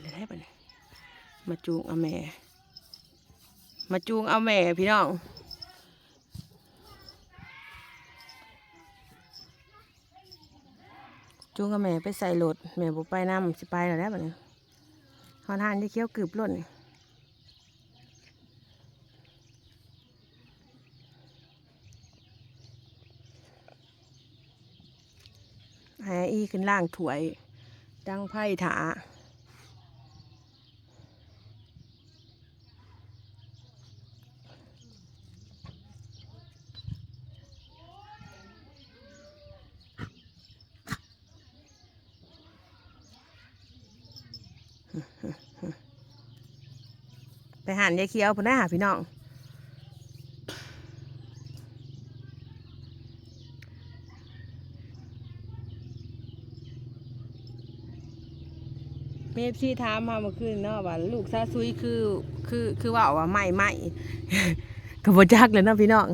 เลยได้ปะเนี่ยมาจูงเอาแม่ มาจูงเอาแม่พี่น้องจูงเอาแม่ไปใส่รถแม่บอกไปน้ำสิไปแล้วได้ปะเนี่ยหอนหานที่เคี้ยวกรึบล้นนี่ใหอีขึ้นล่างถวย ดังไพ่ถา หันยายเคี้ยวพุ่นได้หาพี่น้องเมฟซีถามมาเมื่อคืนเนาะว่าลูกซาซุยคือคือคือว่าว่าไม่ไม่ก็บ่จักเลยเนาะพี่น้อง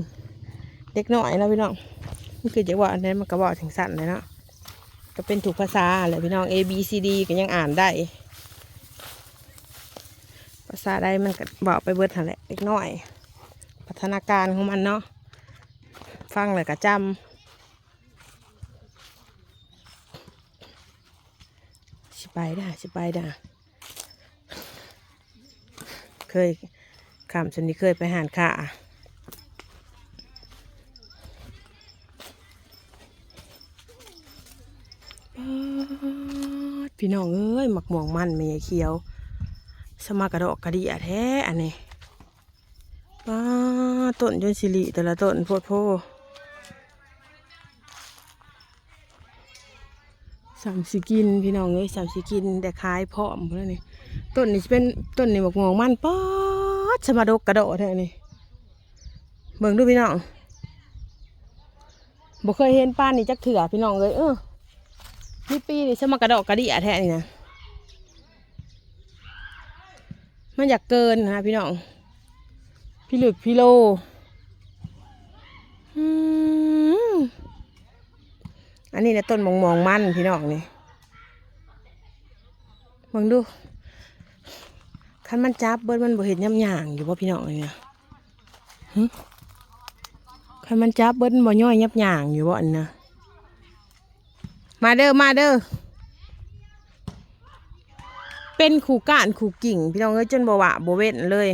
เด็กน้อยแล้วพี่น้องมันคือจะว่าอันนั้นมันก็บอกถึงสั้นเลยเนาะก็เป็นถูกภาษาแหละพี่น้อง A B C D ก็ยังอ่านได้ ภาษาใดมันก็บอกไปเบิดหั่นแหละเล็กน้อย พัฒนาการของมันเนาะฟังเลยก็จำสิไปได้สิไปได้เคยคำชนนี้เคยไปหานขาป๊าดพี่น้องเอ้ยหมักหมองมันไม่เขียว สมากระดอกกระดีอะแท้อันนี้ป้าต้นจนสิริแต่ละต้นโพดโพสามสิกินพี่น้องเอ้ยสามสิกินแต่ขายพร้อมแล้วนี่ต้นนี้เป็นต้นนี่บอกมองมันป๊าดสมาดกกระโดดแท้นี่เบิ่งดูพี่น้องบ่เคยเห็นป้านนี่จักเถื่อพี่น้องเลยเออนี่ปีนี่สมากระดอกกระดีอะแท้นี่นะ มันอยากเกินนะพี่น้อง พี่หลึกพี่โลอืมอันนี้นะต้นมองมองมันพี่น้องนี่มองดูคันมันจับเบิดมันบ่เห็นย่ำย่างอยู่ว่าพี่น้องเนี่นะหึคันมันจับเบิดมันบ่ย่อยยับย่างอยู่ว่าอันนะมาเด้อมาเด้อ เป็นขู่ก้านขู่กิ่ง พี่น้องเอ้ยจนบวะบเว้นเลย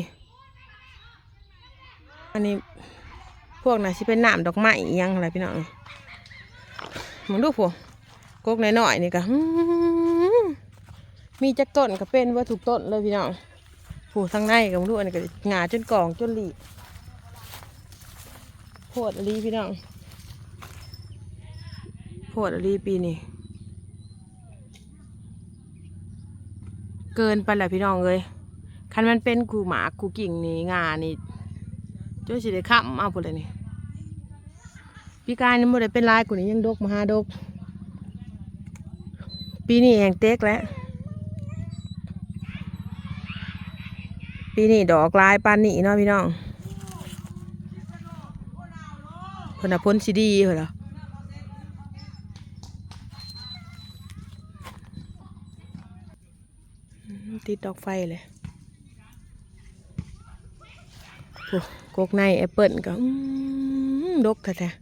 อันนี้พวกน่ะสิเป็นน้ำดอกไม้ยังอะไรพี่น้องมึงดูพวกกกน้อยๆนี่ก็มีจักต้นก็เป็นว่าถูกต้นเลยพี่น้องผู้ทางในก็มึงดูอันนี้ก็งาจนกล่องจนหลีโพดอหลีพี่น้องโพดอหลีปีนี้ เกินไปแหละพี่น้องเลยคันมันเป็นกูหมากูกิ่งนี่งานี่จนสิได้ค้ำเอาพุ่นเลยนี่พี่กายนี่บ่ได้เป็นลายกูนี่ยังดกมาหาดก ปีนี้แหงเต็กแล้ว ปีนี้ดอกลายปานนี่เนาะพี่น้องเพิ่นน่ะพ้นซีดีเหรอ ติดดอกไฟเลยโอ้กกในแอปเปิลก็ดกแท้ๆ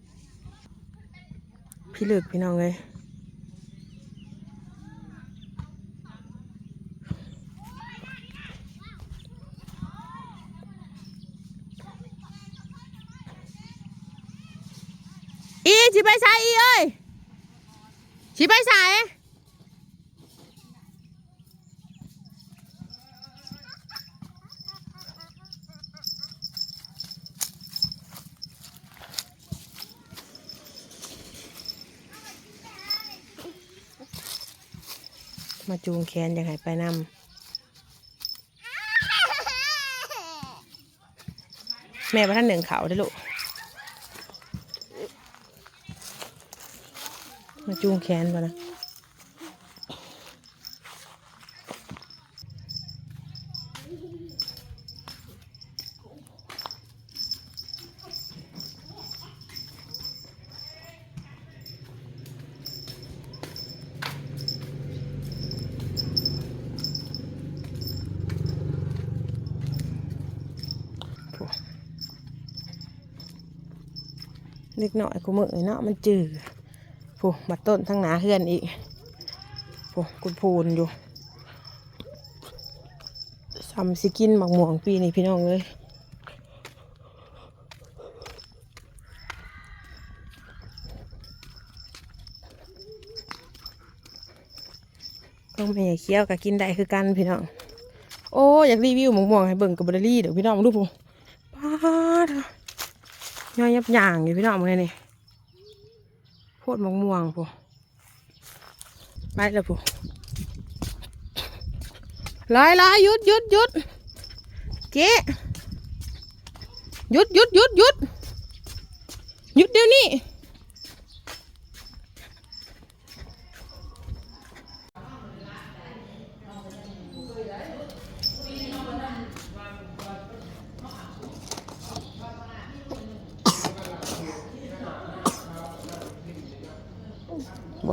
พี่เลือกพี่น้องเลยอีสิไปใส่อีเอ้ยสิไปใส่ มาจูงแขนยังไงไปนำแม่พระท่านหนึ่งเขาได้ลูกมาจูงแขนก่อนนะ เล็กน้อยกูมือเนาะมันจืดผู้บัดต้นทั้งหนาเฮือนอีกผู้กุดพูนอยู่ซ้ำสิกินหมักหม่วงปีนี้พี่น้องเลยต้องไม่เคี้ยวกับกินได้คือกันพี่น้อง โอ้อยากรีวิวหมักหม่วงให้เบิ่งกับบริลี่เดี๋ยวพี่น้องมาดูผู้ป้าด ย่อยยับย่างอยู่พี่น้องมาเลยนี่โพดหมังม่วงผู้ไปแล้วผู้ลายลายหยุดหยุดหยุดเจ๊หยุดหยุดหยุดหยุดหยุดเดี๋ยวนี้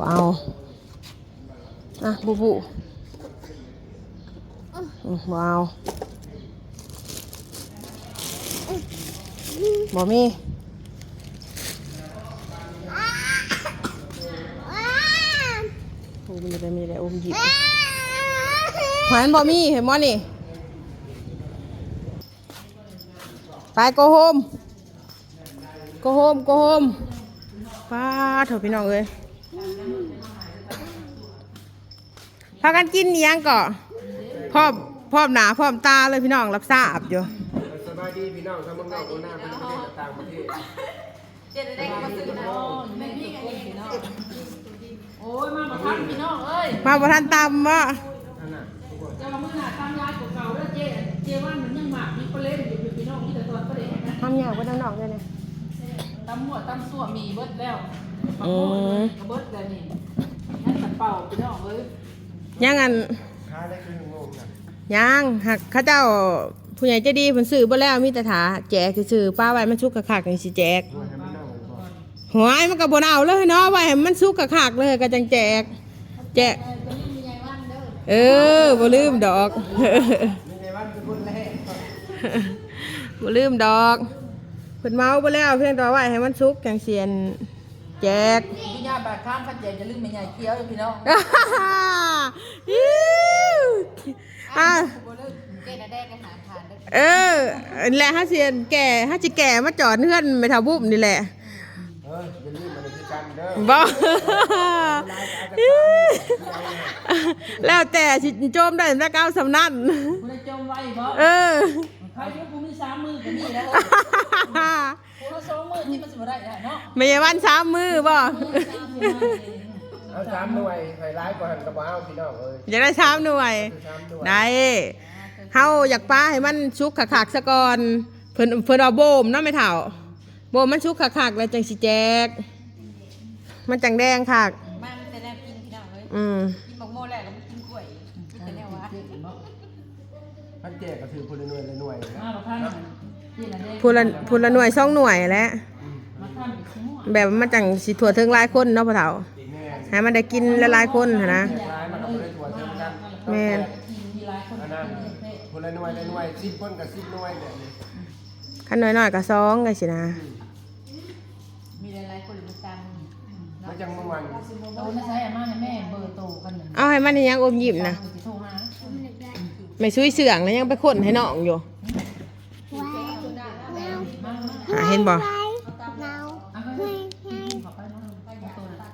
เอา อะบูบูอืมว้าวบ่มีโอ้มีอะไรมีอะไรอมหยิบหวานบ่มีเห็นบ่นี่ไปโกโฮมโกโฮมโกโฮมป้าเถอะพี่น้องเอ้ยากันกินอิหยังก่อพร้อมพร้อมหนาพร้อมตาเลยพี่น้องรับทราบอยู่สบายดีพี่น้องทั้งเมืองนอกเมืองหน้าเป็นประเทศต่างประเทศโอ้ยมาประทันพี่น้องเอ้ยมาประทานตำว่านั่นน่ะทุกคนจะมามือหนาตามยายเก่าๆแล้วเจ๊เจ๊ว่ามันยังหมากมีคนเล่นอยู่พี่น้องที่แต่ตอนก็เด็กนะทำอย่างไว้ด้านนอกเลยเนี่ยตำหัวตำสั่วมีเบิดแล้วอืมก็เบิดแล้วนี่นั่นตัดเป่าพี่น้องเอ้ย ยังอันค้าได้ครึ่งโมงน่ะยังหักเข้าเจ้าผู้ใหญ่ใจะดีผลสื่อบ่แล้วมีแต่ถาแจกคือสื่อป้าไว้มันชุกกระขากนี่สิแจกด้วยให้พี่น้องเลยบอกหัวไอ้มันก็บ่เอาเลยเนาะไว้ให้มันชุกกระขากเลยก็จังแจก แจก เออบ่ลืมดอกมีในวันคือคนแรกบ่ลืมดอกเพิ่นเมาบ่แล้วเพียงแต่ว่าไว้ให้มันชุกจังเสียน แจกพี่ย่าบาดข้ามพันเจจะลืมไม่ใหญ่เคี้ยวพี่น้องอิ๊วอะบ่เลิกเจ๊น่ะแดกกันหาทานเด้อเออแหละฮะเสียนแก่ฮะจิแก่มาจอดเพื่อนไม่ทาบุบนี่แหละเอออย่าลืมมันคือกันเด้อบอกแล้วแต่สิโจมได้แต่ก้าวสำนันคุณได้จมไว้บ่เออ ใครที่กูมีสามมือก็มีแล้วกูละสองมือที่มันสิบ่ได้แล้วเนาะไม่ใช่วันสามมือบ่เอาสามหน่วยไฮไลท์กว่าหันกระเป๋าพี่น้องเอ้ยอยากได้สามหน่วยคือสามหน่วยได้เฮาอยากป้าให้มันชุกขากๆซะก่อนเพิ่นเพิ่นเอาโบมเนาะไม่เท่าโบมมันชุกขากๆแล้วจังสิแจก มันจังแดงคักบ้านแต่แนวกินพี่น้องเลยอืมกินบักโม่แหละแล้วมันกินกล้วยกินแต่แนววะ พันแจกก็ถือคนละหน่วยละหน่วยนะมาประทันเจ๊น่ะแดกพูละพูละหน่วยสองหน่วยแหล้วมาทานอีกชั่วโมงแบบมันจังสิถั่วถึงหลายคนเนาะพ่อเฒ่าแม่นให้มันได้กินหลายๆคนหั้นนะ แจกร้ายมันก็ไม่ได้ตัวเท่ากันแม่นมีหลายคนอันนั้นคนละหน่วยละหน่วยสิบคนกับสิบหน่วยแบบนี้ขั้นน้อยๆก็สองก็สินะมีหลายๆคนหรือมันตามมาจังเมื่อวันโตไม่ใช่อาม่าเนี่ยแม่เบอร์โตกันหนึ่งเอาให้มันให้ยังอมยิ้มนะ สิโทรหา ไม่ซุยเสื่องแล้วยังไปค้นให้น้องอยู่หาเห็นบ่เอาไปบอกไปน้องไปโตนะ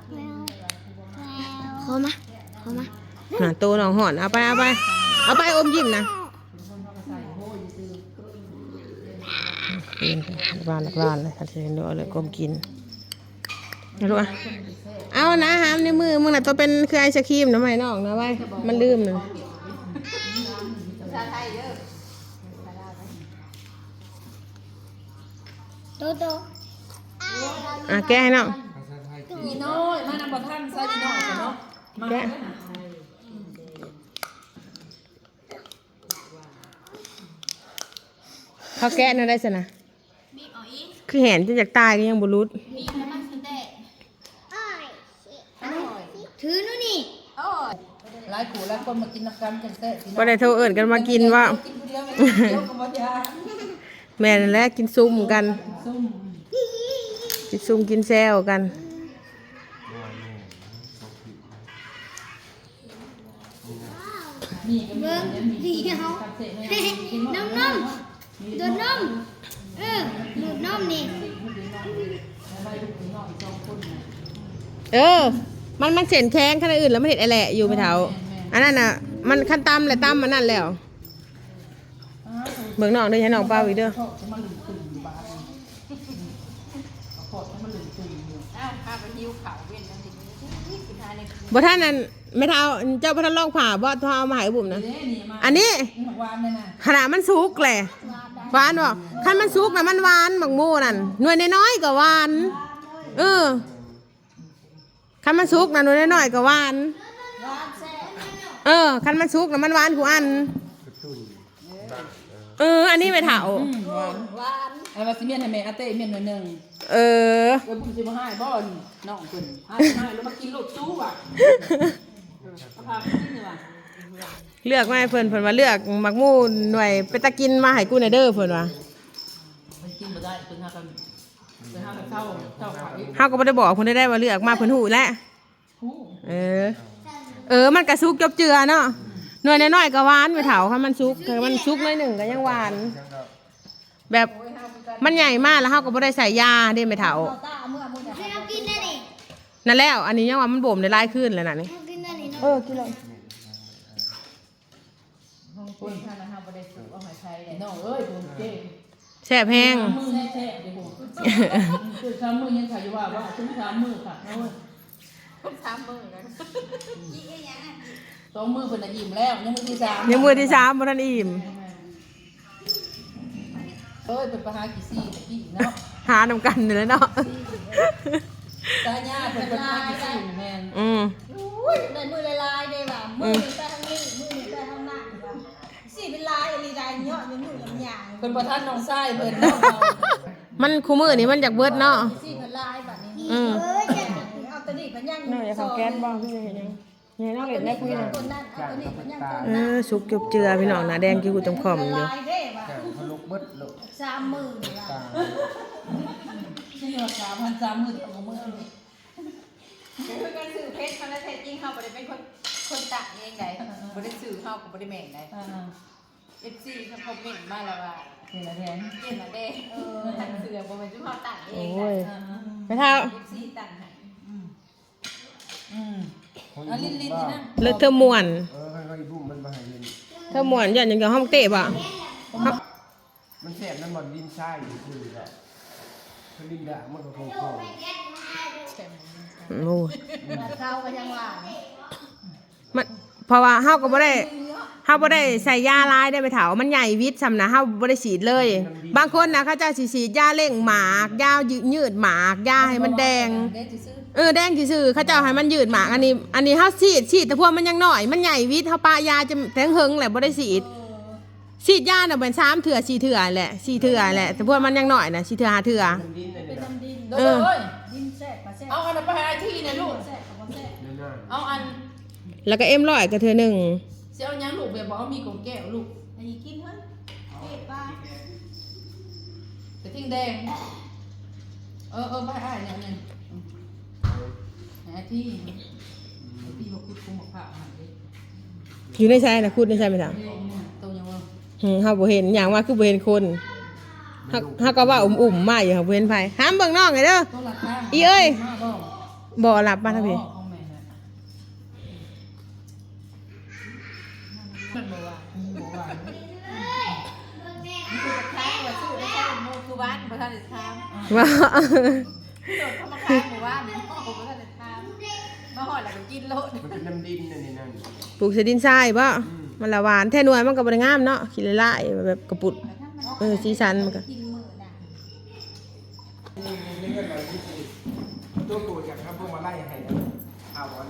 ขอมาขอมาหาตัวน้องหอนเอาไปเอาไปเอาไปอมยิ้มนะบ้านหลักบ้านเลยค่ะที่เห็นด้วยเลยก้มกินเอาลูกอะเอานะหามในมือมึงน่ะตัวเป็นคือไอศครีมนะไม่น้องนะไว้มันลืมเลย โตโตอะแก้ให้น้องอีน้อยมานำบ่ท่านใส่อีน้อยกันเนาะมาแกะเขาแก้นั่นได้สินะบีบเอาอีกคือเห็นจะอยากตายก็ยังบุรุษบีบแล้วมันสิแตกถือนู่นนี่โอ้ยหลายขู่หลายคนมากินน้ำกันกันแท้ก็ได้โทรเอิญกันมากินว่ากินคนเดียวไม่ได้เดียวกับบ่ยาแม่นั่นแหละกินซุ่มกัน ซุ่มสิซุ่มกินแซวกัน นี่ก็มีเบิ้งอันนี้เดียวคัดเสร็จเลยนมนมดูดนมเออดูดนมนี่ไปลูกถึงนอกอีกสองคนน่ะเออ มันมันเส้นแข็งขนาดอื่นแล้วมันเห็ดอะไรอยู่ไปเถาอันนั้นน่ะ มันขั้นตำแหละตำมันนั่นแล้วอ้าวเบิ่งน้องเด้อให้น้องเป้าอีกเด้อพ่อจะมาหลุมตุ่มอยู่บ้านเอาพ่อจะมาหลุมตุ่มอยู่ อ้าวพาไปหิวเขาเว้นนั่นนี่สุดท้ายเลย บ่ท่านนั้นไม่เท่าเจ้าบ่ท่านลองผ่าบ่ท่าเอามาให้บุ๋มนะเด้นี่มาอันนี้นี่หวานเลยนะขนาดมันสุกแหละหวานบ่คันมันสุกน่ะมันหวานบักโมนั่นหน่วยน้อยๆก็หวาน เออคันมันสุกน่ะหน่วยน้อยๆก็หวาน เออคันมันสุกน่ะมันหวานกูอัน เออ อันนี้ไม่เท่าอืมหวาน หวานเอามาสิเมียนให้แม่อาเต้เมียนหน่อยหนึงเออเออบุญสิมาให้บ่อนน้องเพิ่นให้ให้แล้วมากินลูกสู้ว่ะเอาพาไปกินเลยว่ะเลือกมาให้เพิ่นเพิ่นว่าเลือกมักมูหน่วยไปตะกินมาให้กูหน่อยเด้อเพิ่นว่ามันกินบ่ได้เพิ่นหากันเพิ่นหากันเศร้าเศร้าขายเฮาก็บ่ได้บอกเพิ่นได้ได้ว่าเลือกมาเพิ่นฮู้แหละฮู้เออ เออมันก็สุกจบเจือเนาะหน่วยน้อยๆก็หวานไปเถาคันมันสุกคือมันสุกหน่อยหนึงก็ยังหวาน แบบ มันใหญ่มากแล้วเฮาก็บ่ได้ใส่ยาเด้ไม่เถาให้เรากินนั่นนี่นั่นแล้ว อันนี้ยังว่ามันบ่มได้หลายขึ้นแล้วน่ะนี่เรากินนั่นนี่เออกินเลยคนทางนั้นเฮาบ่ได้ซื้อเอาให้ใช้ได้น้องเอ้ยบุญเก่งแซ่บแห้งสามือแท้เดี๋ยวผมคือสามมือยังขายอยู่ว่าว่าถึงสามมือค่ะเอาเว้ยสามมือนะสองมือเพิ่นน่ะอิ่มแล้วยังมือที่สามยังมือที่สามบ่ทันอิ่ม เอ้ยเป็นปลาหากี่ซี่ตะกี้เนาะหานำกันนี่แหละเนาะ ตาญาเป็นปลาหากี่ซี่แม่นอืมอุ้ยในมือลายลายเลยว่ะมือหนึ่งไปทางนี้มือหนึ่งไปทางนั้นว่ะสี่เป็นลายอะไรลายเนาะอยู่มือลำยางเป็นประธานน้องชายเพิ่นเนาะเอามันคู่มือนี่มันจากเบิดเนาะสี่เป็นลายแบบนี้อืมเอ้ยแกเอาตัวนี้มันยังน้อยอย่าเข้าแก๊สบ่พี่เห็นยังเห็ นน้องเห็นได้คุยน่ะคนนั้นเอาตัวนี้มันยังคนเออสุกจบเจือพี่น้องหน้าแดงกิ้วจมคอมอยู่ลายเด้ว่ะแข่งพลุกเบิดลูกสามมือนี่ว่ะตาที่ว่าสามพันสามมือของมือนี่คือการสื่อเพชรเขาและแท้จริงเขาบ่ได้เป็นคนคนต่างเองใดบ่ได้สื่อเขาก็บ่ได้แม่งใดอ่า FC เขาคอมเมนต์มาแล้วว่าๆนี่ละแทนเปลี่ยนละเด้เออทางเสือบ่แม่นจุเขาต่างเองโอ้ยอ่าไปเท่า FC ต่างให้อืมอั นลิ้นลิ้นนี่นะเลิกเธอม่วน เออค่อยๆบุ้มมันมาให้เห็นเธอม่วนยันยังกับห้องเตะบ่มันแสบน้ำมันดินทรายอยู่คือแบบคือดินด่างมันก็คงคงโอ้ยเข้ากันยังว่ามันเพราะว่าเฮาก็บ่ได้เฮาบ่ได้ใส่ยาลายได้ไปเถามันใหญ่วิทย์ซำนะเฮาบ่ได้ฉีดเลย บางคนนะเขาเจะสิฉีดยาเร่งหมากยายืดหมากยาให้มันแดง เด้ซื่อ เออแดงซื่อๆเขาเจ้าให้มันยืดหมากอันนี้ อันนี้เฮาฉีดฉีดแต่พวกมันยังน้อย มันใหญ่วิทย์เฮาปายาจะแทงเฮิงแหละบ่ได้ฉีดฉีดยาน่ะเป็น3เถื่อ4เถื่อแหละ4เถื่อแหละแต่พวกมันยังน้อยน่ะ4เถื่อ5เถื่อมันดินเลยเป็นนะน้ำดินๆโดยเอ้ยดินแซ่บมาแซ่บเอาอันนั้นไปให้ที่นะลูกแซ่บกับบ่แซ่บนั่นน่ะเอาอันแล้วก็เอ็มร้อยก็เทื่อหนึงสิเอาหยังลูกแบบบ่เอามีของแก้วลูกอันนี้กินเฮ้ยเฮ้ยป้ากระทิ่งแดงเออเออไปให้เนี่ยเนี่ ยหาที่หาที่มาคุดคุมหมกผ้าหันดิอยู่ในใช่น่ะคูดในใช่ไหมจ๊ะนี่เนี่ยตัวยังว่าอืมเฮาบ่เห็นอย่างว่าคือบ่เห็นคนเฮาเฮาก็ว่าอุ่มๆมาอยู่เฮาบ่เห็นไผห้ามเบิ่งน้องไงเด้อ ตัวหลักข้างอีเอ้ย มาบ่บ่รับมาทางพี่ ของแม่น่ะมันบ่ว่าบ่ว่าคือจะค้างว่าชื่อได้แค่หมู่คือบ้านบ่ทันได้ถามว่า โดดเข้ามาค้างหมู่บ้านนี่พ่อบ่ทันได้ถาม มาฮอดแล้วก็กินโลดมันเป็นน้ำดินนั่นนี่นั่นปลูกใส่ดินทรายบ่มันละหวานแท้หน่วยมันก็บ่ได้งามเนาะขี้ละลายแบบกระปุด เออสีสันมันก็ กินมือน่ะนี่เรื่องอะไรที่สิตัวตัวจากครับพวกมาไล่ให้นะเอาวัน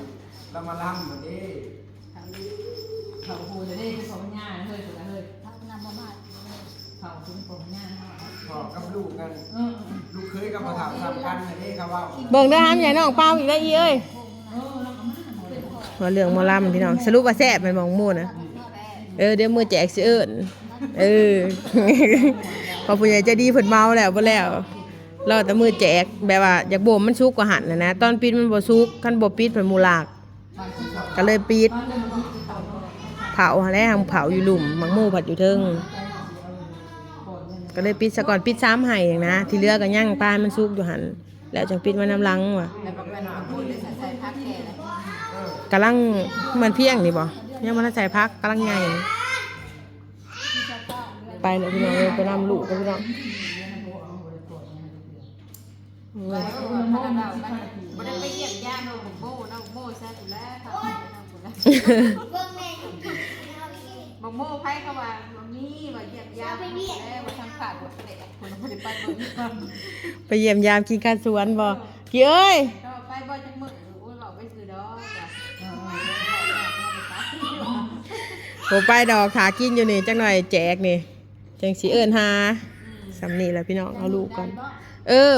เรามาล่ำมันดิเขาโหจะได้คือของย่าเฮ้ยคนละเฮ้ยพักน้ำมามาเขาถึงของย่าพ่อกับลูกกัน เออลูกเคยกับมาถามทำกันให้ได้ครับว่า เบิ่งเด้อห้ามใหญ่น้องเป้าอีกได้อีเอ้ยเออแล้วก็มาหมดเลย ว่าเรื่องหมอลำพี่น้องสรุปว่าแซ่บแม่นบ่หมู่นะเออเดี๋ยวมือแจกสิเอิ้นเออพอผู้ใหญ่ใจะดีเพิ่นเมาแล้วบ่แล้วรอแต่มือแจกแบบว่าอยากบ่มมันสุกกว่าหันนะนะตอนปิดมันบ่สุกคันบ่ปิดเป็นมูลากก็เลยปิดเดิมมันคือเผาแล้วเผาอยู่หลุมมังมู่ผัดอยู่เทิงก็เลยปิดซะก่อนปิดซ้ำให้อย่างนะ ที่เหลือก็ย่างปลามันสุกอยู่หัน แล้วจังปิดไว้น้ำลังว่ะ กำลังมันเพียงนี่บ่ยังมันใส่พักกำลังไงไปเลยพี่น้องเอ้ยไปนำลูกกันพี่น้องไปว่าพนักงานไปบ่ได้ไปเยี่ยมญาติน้องโบ้น้องโบ้ซะอยู่แล้วครับน้องโบ้แล้วบักโม่ไผเขาว่าบ่มีว่าเยี่ยมญาติแล้วว่าทางขาดบ่ได้คนบ่ได้ไปบ่มีความไปเยี่ยมยามกินข้าวสวนบ่กี่เอ้ย โหไปดอกถากินอยู่นี่จังหน่อยแจกนี่จังสีเอิญหาสำนีแหล้วพี่น้องเอาลูกก่อน เออ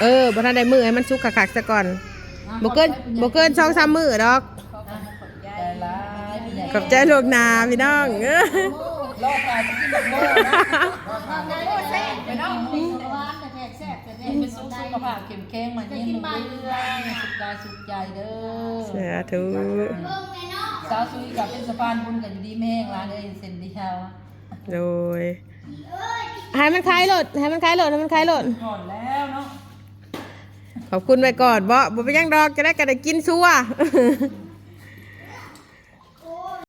เออบ่ทันได้มือให้มันสุกคักๆซะก่อนบ่เกินบ่เกินช่องสามมือดอกแต่ละมีใหญ่ขอบใจลูกนาพี่น้องเออรอบกายจะกินแบบโม่นะไปน้องหวานแต่แท้แซ่บแต่แท้กินเป็เป็นนสุสุขขได้สุขภาพเข้มแข็งมันยิ่งเรื่องสุขกายสุขใจเด้อสาธุ สาวซุยกับเป็นสะพานบุญกันอยู่ดีแม่งร้านเลยเซ็นดิเชาโดยให้มันคลายโหลดให้มันคลายโหลดให้มันคลายโหลดก่อนแล้วเนาะขอบคุณไว้ก่อนบ่บ่ไปนหยังดอกจะได้กันได้กินซัว